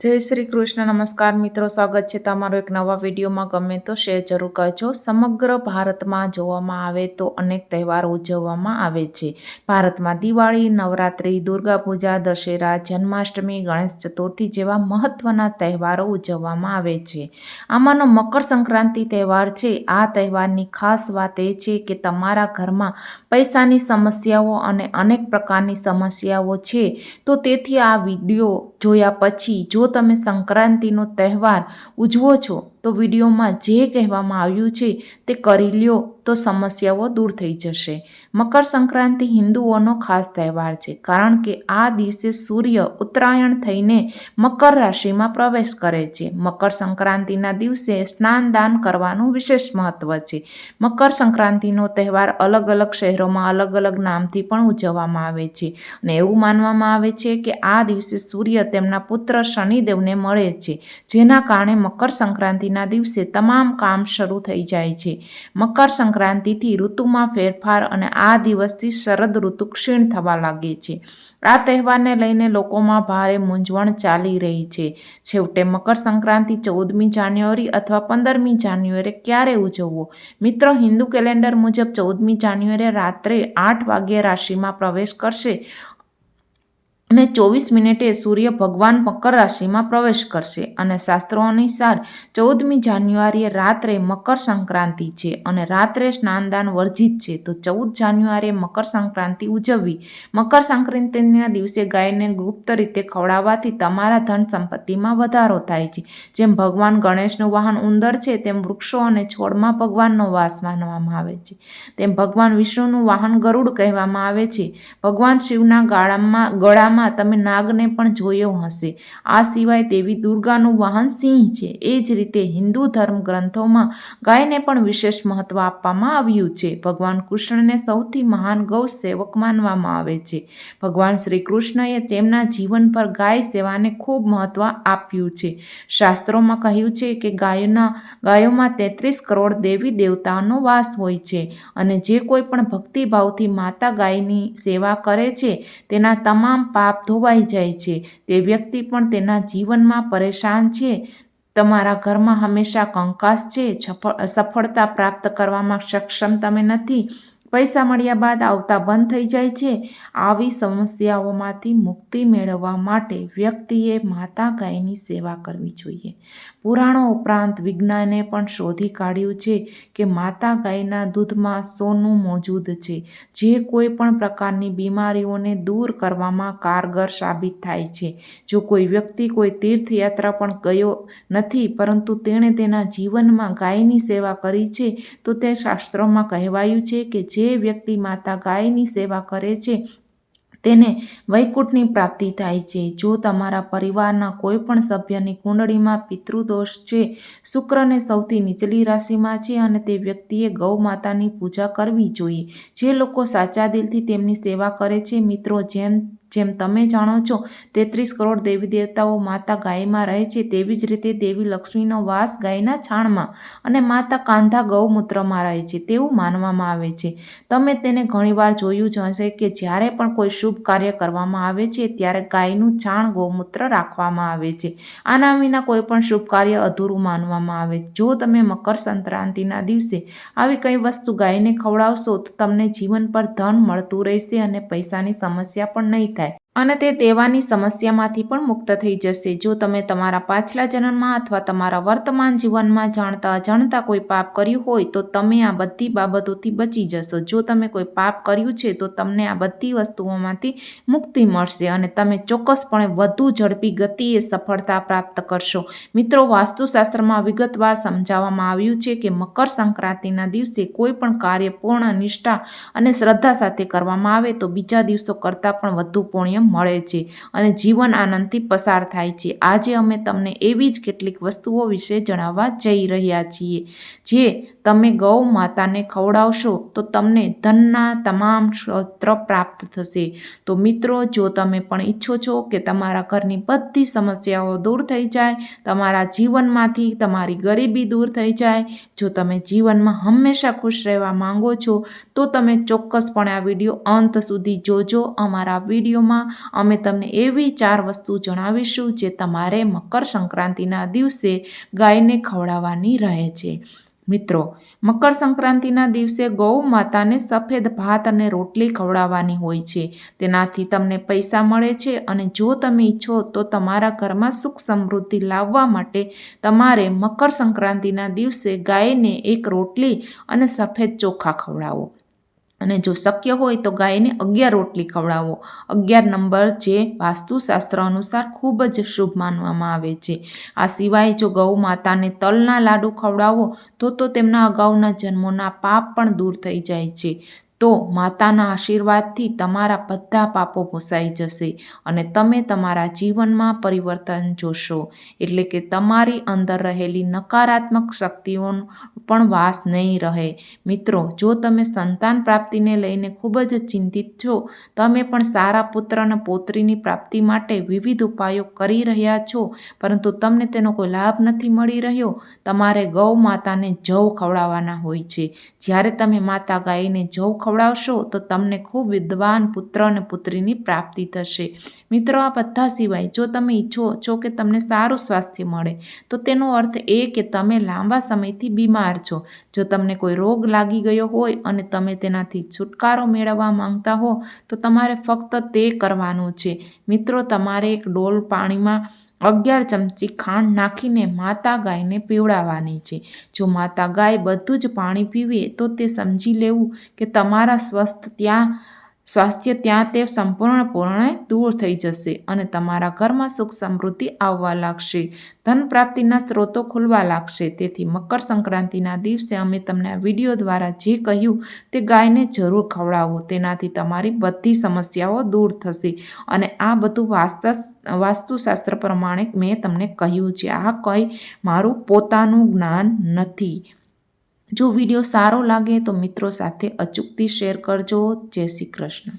જય શ્રી કૃષ્ણ, નમસ્કાર મિત્રો, સ્વાગત છે તમારો એક નવા વિડીયોમાં. ગમે તો શેર જરૂર કરજો. સમગ્ર ભારતમાં જોવામાં આવે તો અનેક તહેવારો ઉજવવામાં આવે છે. ભારતમાં દિવાળી, નવરાત્રિ, દુર્ગા પૂજા, દશેરા, જન્માષ્ટમી, ગણેશ ચતુર્થી જેવા મહત્ત્વના તહેવારો ઉજવવામાં આવે છે. આમાંનો મકર સંક્રાંતિ તહેવાર છે. આ તહેવારની ખાસ વાત એ છે કે તમારા ઘરમાં પૈસાની સમસ્યાઓ અને અનેક પ્રકારની સમસ્યાઓ છે. તો તેથી આ વીડિયો જોયા પછી જો તમે સંક્રાંતિનો તહેવાર ઉજવો છો તો વિડીયોમાં જે કહેવામાં આવ્યું છે તે કરી લ્યો, તો સમસ્યાઓ દૂર થઈ જશે. મકર સંક્રાંતિ હિન્દુઓનો ખાસ તહેવાર છે, કારણ કે આ દિવસે સૂર્ય ઉત્તરાયણ થઈને મકર રાશિમાં પ્રવેશ કરે છે. મકર સંક્રાંતિના દિવસે સ્નાન દાન કરવાનું વિશેષ મહત્વ છે. મકર સંક્રાંતિનો તહેવાર અલગ અલગ શહેરોમાં અલગ અલગ નામથી પણ ઉજવવામાં આવે છે અને એવું માનવામાં આવે છે કે આ દિવસે સૂર્ય તેમના પુત્ર શનિદેવને મળે છે, જેના કારણે મકર સંક્રાંતિના દિવસે તમામ કામ શરૂ થઈ જાય છે. મકર સંક્રાંતિથી ઋતુમાં ફેરફાર અને આ દિવસથી શરદ ઋતુ ક્ષીણ થવા લાગે છે. આ તહેવારને લઈને લોકોમાં ભારે મૂંઝવણ ચાલી રહી છે. છેવટે મકર સંક્રાંતિ ચૌદમી જાન્યુઆરી અથવા પંદરમી જાન્યુઆરી ક્યારે ઉજવવો? મિત્રો, હિન્દુ કેલેન્ડર મુજબ ચૌદમી જાન્યુઆરી રાત્રે આઠ વાગ્યે રાશિમાં પ્રવેશ કરશે. અને ચોવીસ મિનિટે સૂર્ય ભગવાન મકર રાશિમાં પ્રવેશ કરશે અને શાસ્ત્રો અનુસાર ચૌદમી જાન્યુઆરીએ રાત્રે મકર સંક્રાંતિ છે અને રાત્રે સ્નાનદાન વર્જિત છે. તો ચૌદ જાન્યુઆરીએ મકર સંક્રાંતિ ઉજવવી. મકર સંક્રાંતિના દિવસે ગાયને ગુપ્ત રીતે ખવડાવવાથી તમારા ધન સંપત્તિમાં વધારો થાય છે. જેમ ભગવાન ગણેશનું વાહન ઉંદર છે, તેમ વૃક્ષો અને છોડમાં ભગવાનનો વાસ માનવામાં આવે છે. તેમ ભગવાન વિષ્ણુનું વાહન ગરુડ કહેવામાં આવે છે. ભગવાન શિવના ગાળામાં ગળામાં વાર્તામાં તમે નાગને પણ જોયો હશે. આ સિવાય દેવી દુર્ગાનું વાહન સિંહ છે. એ જ રીતે હિન્દુ ધર્મ ગ્રંથોમાં ગાયને પણ વિશેષ મહત્વ આપવામાં આવ્યું છે. ભગવાન કૃષ્ણને સૌથી મહાન ગૌ સેવક માનવામાં આવે છે. ભગવાન શ્રી કૃષ્ણએ તેમના જીવન પર ગાય સેવાને ખૂબ મહત્વ આપ્યું છે. શાસ્ત્રોમાં કહ્યું છે કે ગાયોના, ગાયોમાં તેત્રીસ કરોડ દેવી દેવતાનો વાસ હોય છે અને જે કોઈ પણ ભક્તિભાવથી માતા ગાયની સેવા કરે છે, તેના તમામ પાપ પાપ ધોવાઈ જાય છે. તે વ્યક્તિ પણ તેના જીવનમાં પરેશાન છે. તમારા ઘરમાં હંમેશા કંકાસ છે. સફળતા પ્રાપ્ત કરવામાં સક્ષમ તમે નથી. પૈસા મળ્યા બાદ આવતા બંધ થઈ જાય છે. આવી સમસ્યાઓમાંથી મુક્તિ મેળવવા માટે વ્યક્તિએ માતા ગાયની સેવા કરવી જોઈએ. પુરાણો ઉપરાંત વિજ્ઞાને પણ શોધી કાઢ્યું છે કે માતા ગાયના દૂધમાં સોનું મોજૂદ છે. જે કોઈ પણ પ્રકારની બીમારીઓને દૂર કરવામાં કારગર સાબિત થાય છે. જો કોઈ વ્યક્તિ કોઈ તીર્થયાત્રા પણ ગયો નથી, પરંતુ તેણે તેના જીવનમાં ગાયની સેવા કરી છે, તો તે શાસ્ત્રોમાં કહેવાયું છે કે જે વ્યક્તિ માતા ગાયની સેવા કરે છે, તેને વૈકુંઠની પ્રાપ્તિ થાય છે. જો તમારા પરિવારના કોઈ પણ સભ્યની કુંડળીમાં પિતૃદોષ છે, શુક્રને સૌથી નીચલી રાશિમાં છે અને તે વ્યક્તિએ ગૌ માતાની પૂજા કરવી જોઈએ. જે લોકો સાચા દિલથી તેમની સેવા કરે છે, મિત્રો, જેમ જેમ તમે જાણો છો, તેત્રીસ કરોડ દેવી દેવતાઓ માતા ગાયમાં રહે છે, તેવી જ રીતે દેવી લક્ષ્મીનો વાસ ગાયના છાણમાં અને માતા કાંધા ગૌમૂત્રમાં રહે છે, તેવું માનવામાં આવે છે. તમે તેને ઘણીવાર જોયું જ હશે કે જ્યારે પણ કોઈ શુભ કાર્ય કરવામાં આવે છે, ત્યારે ગાયનું છાણ ગૌમૂત્ર રાખવામાં આવે છે. આના વિના કોઈ પણ શુભ કાર્ય અધૂરું માનવામાં આવે. જો તમે મકર સંક્રાંતિના દિવસે આવી કંઈ વસ્તુ ગાયને ખવડાવશો, તો તમને જીવન પર ધન મળતું રહેશે અને પૈસાની સમસ્યા પણ નહીં અને તે દેવાની સમસ્યામાંથી પણ મુક્ત થઈ જશે. જો તમે તમારા પાછલા જન્મમાં અથવા તમારા વર્તમાન જીવનમાં જાણતા અજાણતા કોઈ પાપ કર્યું હોય, તો તમે આ બધી બાબતોથી બચી જશો. જો તમે કોઈ પાપ કર્યું છે, તો તમને આ બધી વસ્તુઓમાંથી મુક્તિ મળશે અને તમે ચોક્કસપણે વધુ ઝડપી ગતિએ સફળતા પ્રાપ્ત કરશો. મિત્રો, વાસ્તુશાસ્ત્રમાં વિગતવાર સમજાવવામાં આવ્યું છે કે મકર સંક્રાંતિના દિવસે કોઈ પણ કાર્ય પૂર્ણ નિષ્ઠા અને શ્રદ્ધા સાથે કરવામાં આવે, તો બીજા દિવસો કરતાં પણ વધુ પુણ્ય મળે છે અને જીવન આનંદથી પસાર થાય છે. આજે અમે તમને એવી જ કેટલીક વસ્તુઓ વિશે જણાવવા જઈ રહ્યા છીએ. જે તમે ગૌ માતાને ખવડાવશો તો તમને ધનના તમામ સ્ત્રોત્ર પ્રાપ્ત થશે. તો મિત્રો, જો તમે પણ ઈચ્છો છો કે તમારા ઘરની બધી સમસ્યાઓ દૂર થઈ જાય, તમારા જીવનમાંથી તમારી ગરીબી દૂર થઈ જાય, જો તમે જીવનમાં હંમેશા ખુશ રહેવા માંગો છો, તો તમે ચોક્કસપણે આ વીડિયો અંત સુધી જોજો. અમારા વિડીયોમાં અમે તમને એવી ચાર વસ્તુ જણાવીશું જે તમારે મકર સંક્રાંતિના દિવસે ગાયને ખવડાવવાની રહે છે. મિત્રો, મકર સંક્રાંતિના દિવસે ગૌ માતાને સફેદ ભાત અને રોટલી ખવડાવવાની હોય છે. તેનાથી તમને પૈસા મળે છે અને જો તમે ઈચ્છો તો તમારા ઘરમાં સુખ સમૃદ્ધિ લાવવા માટે તમારે મકર સંક્રાંતિના દિવસે ગાયને એક રોટલી અને સફેદ ચોખા ખવડાવો. અને જો શક્ય હોય તો ગાયને અગિયાર રોટલી ખવડાવો. અગિયાર નંબર જે વાસ્તુશાસ્ત્ર અનુસાર ખૂબ જ શુભ માનવામાં આવે છે. આ સિવાય જો ગૌ માતાને તલના લાડુ ખવડાવો, તો તો તેમના અગાઉના જન્મોના પાપ પણ દૂર થઈ જાય છે. તો માતાના આશીર્વાદથી તમારા બધા પાપો ભૂસાઈ જશે અને તમે તમારા જીવનમાં પરિવર્તન જોશો. એટલે કે તમારી અંદર રહેલી નકારાત્મક શક્તિઓનો પણ વાસ નહીં રહે. મિત્રો, જો તમે સંતાન પ્રાપ્તિને લઈને ખૂબ જ ચિંતિત છો, તમે પણ સારા પુત્ર અને પોત્રીની પ્રાપ્તિ માટે વિવિધ ઉપાયો કરી રહ્યા છો, પરંતુ તમને તેનો કોઈ લાભ નથી મળી રહ્યો. તમારે ગૌ માતાને જવ ખવડાવવાના હોય છે. જ્યારે તમે માતા ગાયને જવ ખવડાવશો તો તમને ખૂબ વિદ્વાન પુત્ર અને પુત્રીની પ્રાપ્તિ થશે. મિત્રો, આ બધા સિવાય જો તમે ઈચ્છો છો કે તમને સારું સ્વાસ્થ્ય મળે, તો તેનો અર્થ એ કે તમે લાંબા સમયથી બીમાર છો. જો તમને કોઈ રોગ લાગી ગયો હોય અને તમે તેનાથી છુટકારો મેળવવા માંગતા હો, તો તમારે ફક્ત તે કરવાનું છે. મિત્રો, તમારે એક ડોલ પાણીમાં અગિયાર ચમચી ખાંડ નાખીને માતા ગાયને પીવડાવવાની છે. જો માતા ગાય બધું જ પાણી પીવે, તો તે સમજી લેવું કે તમારા સ્વસ્થ ત્યાં સ્વાસ્થ્ય ત્યાં તે સંપૂર્ણપણે દૂર થઈ જશે અને તમારા ઘરમાં સુખ સમૃદ્ધિ આવવા લાગશે. ધન પ્રાપ્તિના સ્ત્રોતો ખુલવા લાગશે. તેથી મકર સંક્રાંતિના દિવસે અમે તમને આ વીડિયો દ્વારા જે કહ્યું તે ગાયને જરૂર ખવડાવો. તેનાથી તમારી બધી સમસ્યાઓ દૂર થશે. અને આ બધું વાસ્તા વાસ્તુશાસ્ત્ર પ્રમાણે મેં તમને કહ્યું છે. આ કંઈ મારું પોતાનું જ્ઞાન નથી. જો વીડિયો સારો લાગે તો મિત્રો સાથે અચૂકથી શેર કરજો. જય શ્રી કૃષ્ણ.